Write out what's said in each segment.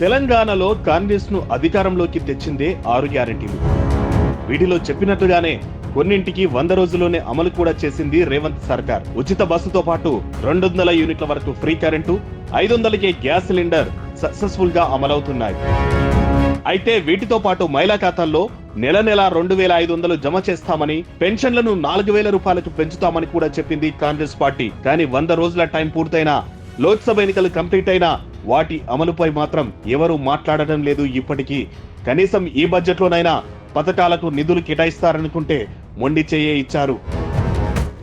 తెలంగాణలో కాంగ్రెస్ను అధికారంలోకి తెచ్చిందే ఆరు గ్యారెంటీలు. వీటిలో చెప్పినట్టుగానే కొన్నింటికి వంద రోజుల్లోనే అమలు కూడా చేసింది రేవంత్ సర్కార్. ఉచిత బస్సుతో పాటు రెండు వందల యూనిట్ల వరకు ఫ్రీ కరెంటు ఐదు వందలకే గ్యాస్ సిలిండర్ సక్సెస్ఫుల్గా అమలవుతున్నాయి. అయితే వీటితో పాటు మహిళా ఖాతాల్లో నెల నెల రెండు వేల ఐదు వందలు జమ చేస్తామని పెన్షన్లను నాలుగు వేల రూపాయలకు పెంచుతామని కూడా చెప్పింది కాంగ్రెస్ పార్టీ. కానీ వంద రోజుల టైం పూర్తయినా లోక్సభ ఎన్నికలు కంప్లీట్ అయినా వాటి అమలుపై మాత్రం ఎవరూ మాట్లాడటం లేదు ఇప్పటికీ. కనీసం ఈ బడ్జెట్లోనైనా పథకాలకు నిధులు కేటాయిస్తారనుకుంటే మొండి చేయే ఇచ్చారు.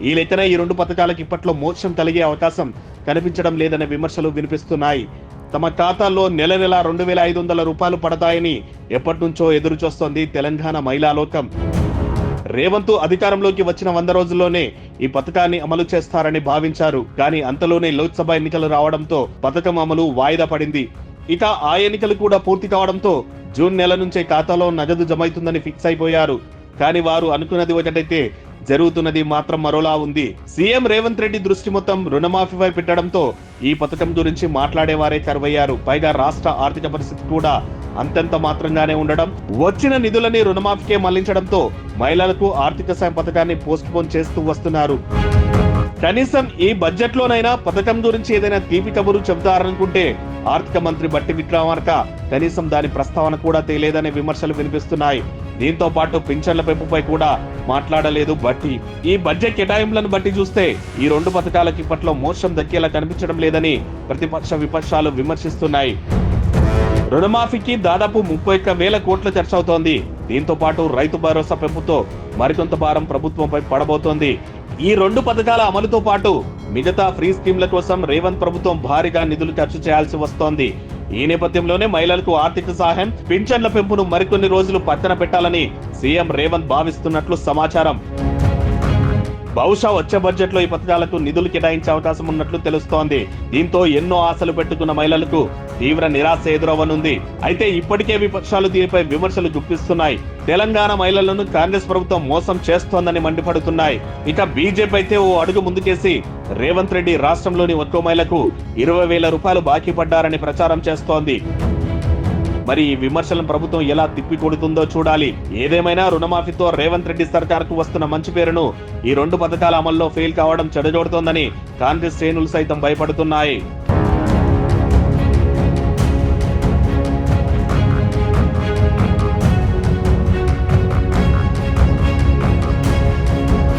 ఈ లెక్కన ఈ రెండు పథకాలకు ఇప్పట్లో మోక్షం కలిగే అవకాశం కనిపించడం లేదనే విమర్శలు వినిపిస్తున్నాయి. తమ ఖాతాల్లో నెల నెల రెండు వేల ఐదు వందల రూపాయలు పడతాయని ఎప్పటి నుంచో ఎదురు చూస్తోంది తెలంగాణ మహిళా లోకం. రేవంత్ అధికారంలోకి వచ్చిన వంద రోజుల్లోనే ఈ పథకాన్ని అమలు చేస్తారని భావించారు. కానీ అంతలోనే లోక్సభ ఎన్నికలు రావడంతో పథకం అమలు వాయిదా పడింది. ఇక ఆ ఎన్నికలు కూడా పూర్తి కావడంతో జూన్ నెల నుంచే ఖాతాలో నగదు జమైతుందని ఫిక్స్ అయిపోయారు. కానీ వారు అనుకున్నది ఒకటైతే జరుగుతున్నది మాత్రం మరోలా ఉంది. సీఎం రేవంత్ రెడ్డి దృష్టి మొత్తం రుణమాఫీపై పెట్టడంతో ఈ పథకం గురించి మాట్లాడేవారే కరువయ్యారు. పైగా రాష్ట్ర ఆర్థిక పరిస్థితి కూడా అంతంత మాత్రంగానే ఉండడం వచ్చిన నిధులని రుణమాఫీకే మళ్ళించడంతో మహిళలకు ఆర్థిక సాయం పథకాన్ని పోస్ట్ పోన్ చేస్తూ వస్తున్నారు. కనీసం ఈ బడ్జెట్ లోనైనా పథకం గురించి ఏదైనా తీపి కబురు చెబుతారనుకుంటే ఆర్థిక మంత్రి బట్టి విక్రమార్క కనీసం దాని ప్రస్తావన కూడా తేలేదనే విమర్శలు వినిపిస్తున్నాయి. దీంతో పాటు పింఛన్ల పెంపుపై కూడా మాట్లాడలేదు బట్టి. ఈ బడ్జెట్ కేటాయింపులను బట్టి చూస్తే ఈ రెండు పథకాలకు ఇప్పట్లో మోసం దక్కేలా కనిపించడం లేదని ప్రతిపక్ష విపక్షాలు విమర్శిస్తున్నాయి. రుణమాఫీకి దాదాపు ముప్పై ఒక్క వేల కోట్ల ఖర్చవుతోంది. దీంతో పాటు రైతు భరోసా పెంపుతో మరికొంత భారం ప్రభుత్వంపై పడబోతోంది. ఈ రెండు పథకాల అమలుతో పాటు మిగతా ఫ్రీ స్కీమ్ల కోసం రేవంత్ ప్రభుత్వం భారీగా నిధులు ఖర్చు చేయాల్సి వస్తోంది. ఈ నేపథ్యంలోనే మహిళలకు ఆర్థిక సహాయం పింఛన్ల పెంపును మరికొన్ని రోజులు పక్కన పెట్టాలని సీఎం రేవంత్ భావిస్తున్నట్లు సమాచారం. బహుశా వచ్చే బడ్జెట్లో ఈ పథకాలకు నిధులు కేటాయించే అవకాశం ఉన్నట్లు తెలుస్తోంది. దీంతో ఎన్నో ఆశలు పెట్టుకున్న మహిళలకు తీవ్ర నిరాశ ఎదురవ్వనుంది. అయితే ఇప్పటికే విపక్షాలు దీనిపై విమర్శలు గుప్పిస్తున్నాయి. తెలంగాణ మహిళలను కాంగ్రెస్ ప్రభుత్వం మోసం చేస్తోందని మండిపడుతున్నాయి. ఇక బీజేపీ అయితే ఓ అడుగు ముందుకేసి రేవంత్ రెడ్డి రాష్ట్రంలోని ఒక్కో మహిళకు ఇరవై వేల రూపాయలు బాకీ పడ్డారని ప్రచారం చేస్తోంది. మరి ఈ విమర్శలను ప్రభుత్వం ఎలా తిప్పికొడుతుందో చూడాలి. ఏదేమైనా రుణమాఫీతో రేవంత్ రెడ్డి సర్కార్కు వస్తున్న మంచి పేరును ఈ రెండు పథకాల అమల్లో ఫెయిల్ కావడం చెడజోడుతోందని కాంగ్రెస్ శ్రేణులు సైతం భయపడుతున్నాయి.